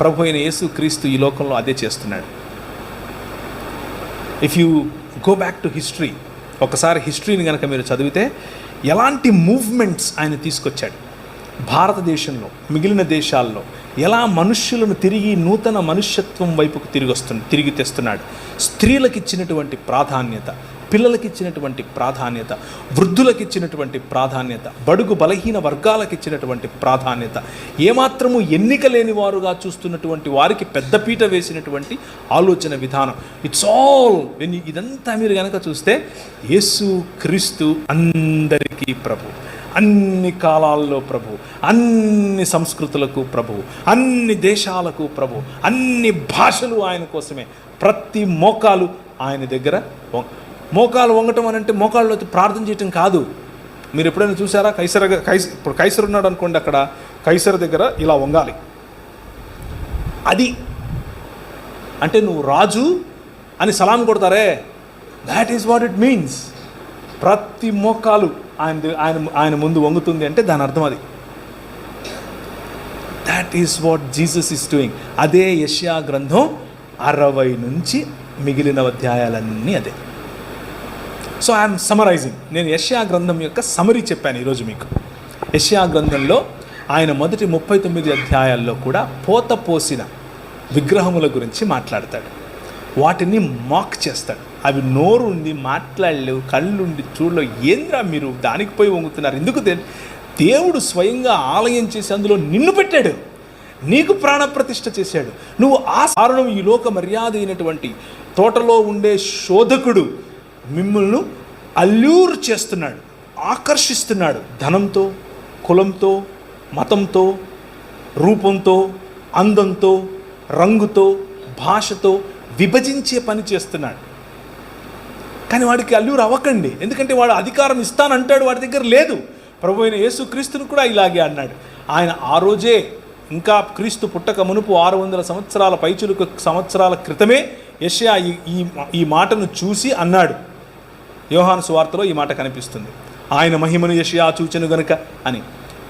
ప్రభు అయిన యేసు క్రీస్తు ఈ లోకంలో అదే చేస్తున్నాడు. If you go back to history ఒకసారి హిస్టరీని కనుక మీరు చదివితే ఎలాంటి మూవ్మెంట్స్ ఆయన తీసుకొచ్చాడు? భారతదేశంలో మిగిలిన దేశాల్లో ఎలా మనుష్యులను తిరిగి నూతన మనుష్యత్వం వైపుకు తిరిగి వస్తు తిరిగి తెస్తున్నాడు? స్త్రీలకు ఇచ్చినటువంటి ప్రాధాన్యత పిల్లలకి ఇచ్చినటువంటి ప్రాధాన్యత వృద్ధులకు ఇచ్చినటువంటి ప్రాధాన్యత బడుగు బలహీన వర్గాలకు ఇచ్చినటువంటి ప్రాధాన్యత ఏమాత్రము ఎన్నిక లేని వారుగా చూస్తున్నటువంటి వారికి పెద్దపీట వేసినటువంటి ఆలోచన విధానం. ఇట్స్ ఆల్ ఇదంతా మీరు కనుక చూస్తే యేసు క్రీస్తు అందరికీ ప్రభు. అన్ని కాలాల్లో ప్రభు. అన్ని సంస్కృతులకు ప్రభు. అన్ని దేశాలకు ప్రభు. అన్ని భాషలు ఆయన కోసమే. ప్రతి మోకాలు ఆయన దగ్గర మోకాలు వంగటం అని అంటే మోకాళ్ళు వచ్చి ప్రార్థన చేయటం కాదు. మీరు ఎప్పుడైనా చూసారా కైసర కైస ఇప్పుడు కైసర్ ఉన్నాడు అనుకోండి అక్కడ. కైసర దగ్గర ఇలా వంగాలి. అది. అంటే నువ్వు రాజు అని సలాం కొడతారే. That is what it means ప్రతి మోకాలు ఆయన ఆయన ఆయన ముందు వంగుతుంది అంటే దాని అర్థం అది. That is what Jesus is doing అదే యష్యా గ్రంథం అరవై నుంచి మిగిలిన అధ్యాయాలన్నీ అదే. సో ఐఎమ్ సమరైజింగ్ నేను యష్యా గ్రంథం యొక్క సమరీ చెప్పాను ఈరోజు మీకు. యష్యా గ్రంథంలో ఆయన మొదటి ముప్పై తొమ్మిది అధ్యాయాల్లో కూడా పోత పోసిన విగ్రహముల గురించి మాట్లాడతాడు. వాటిని మాక్ చేస్తాడు. అవి నోరుండి మాట్లాడలేవు కళ్ళుండి చూడలేవు ఏంద్రా మీరు? దానికి పోయి వంగుతున్నారు. ఎందుకు దేవుడు స్వయంగా ఆలయం చేసి అందులో నిన్ను పెట్టాడు. నీకు ప్రాణప్రతిష్ఠ చేశాడు. నువ్వు ఆ కారణం ఈ లోక మర్యాద అయినటువంటి తోటలో ఉండే శోధకుడు మిమ్మల్ని అల్యూర్ చేస్తున్నాడు ఆకర్షిస్తున్నాడు ధనంతో కులంతో మతంతో రూపంతో అందంతో రంగుతో భాషతో విభజించే పని చేస్తున్నాడు. కానీ వాడికి అల్లూరు అవ్వకండి. ఎందుకంటే వాడు అధికారం ఇస్తానంటాడు వాడి దగ్గర లేదు. ప్రభు అయిన యేసుక్రీస్తును కూడా ఇలాగే అన్నాడు. ఆయన ఆ రోజే ఇంకా క్రీస్తు పుట్టక మునుపు ఆరు వందల సంవత్సరాల పైచులకు సంవత్సరాల క్రితమే యష్యా ఈ ఈ మాటను చూసి అన్నాడు. యోహాను సువార్తలో ఈ మాట కనిపిస్తుంది. ఆయన మహిమను యషయా చూచెను గనుక అని.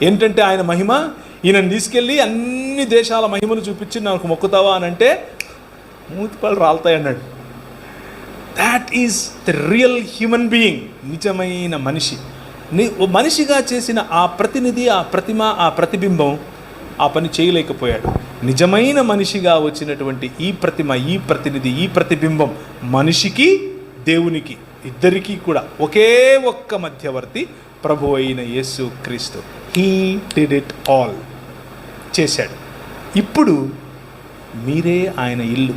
ఏంటంటే ఆయన మహిమ? ఈయనను తీసుకెళ్ళి అన్ని దేశాల మహిమను చూపించి నాకు మొక్కుతావా అని అంటే మూతిపళ్ళు రాలుతాయి అన్నాడు. That is the real human being నిజమైన మనిషి. ఓ మనిషిగా చేసిన ఆ ప్రతినిధి ఆ ప్రతిమ ఆ ప్రతిబింబం ఆ పని చేయలేకపోయాడు. నిజమైన మనిషిగా వచ్చినటువంటి ఈ ప్రతిమ ఈ ప్రతినిధి ఈ ప్రతిబింబం మనిషికి దేవునికి. ఇద్దరికీ కూడా ఒకే ఒక్క మధ్యవర్తి ప్రభు అయిన యేసు క్రీస్తు. హీ డిడ్ ఇట్ ఆల్ చేశాడు. ఇప్పుడు మీరే ఆయన ఇల్లు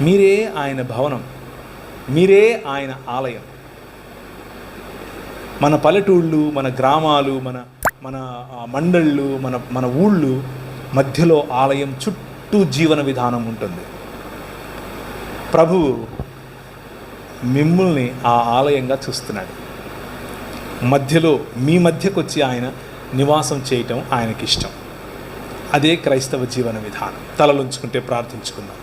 మీరే ఆయన భవనం మీరే ఆయన ఆలయం. మన పల్లెటూళ్ళు మన గ్రామాలు మన మన మండళ్ళు మన మన ఊళ్ళు మధ్యలో ఆలయం చుట్టూ జీవన విధానం ఉంటుంది. ప్రభువు మిమ్మల్ని ఆ ఆలయంగా చూస్తున్నాడు. మధ్యలో మీ మధ్యకు వచ్చి ఆయన నివాసం చేయటం ఆయనకి ఇష్టం అదే క్రైస్తవ జీవన విధానం. తలలుంచుకుంటే ప్రార్థించుకుందాం.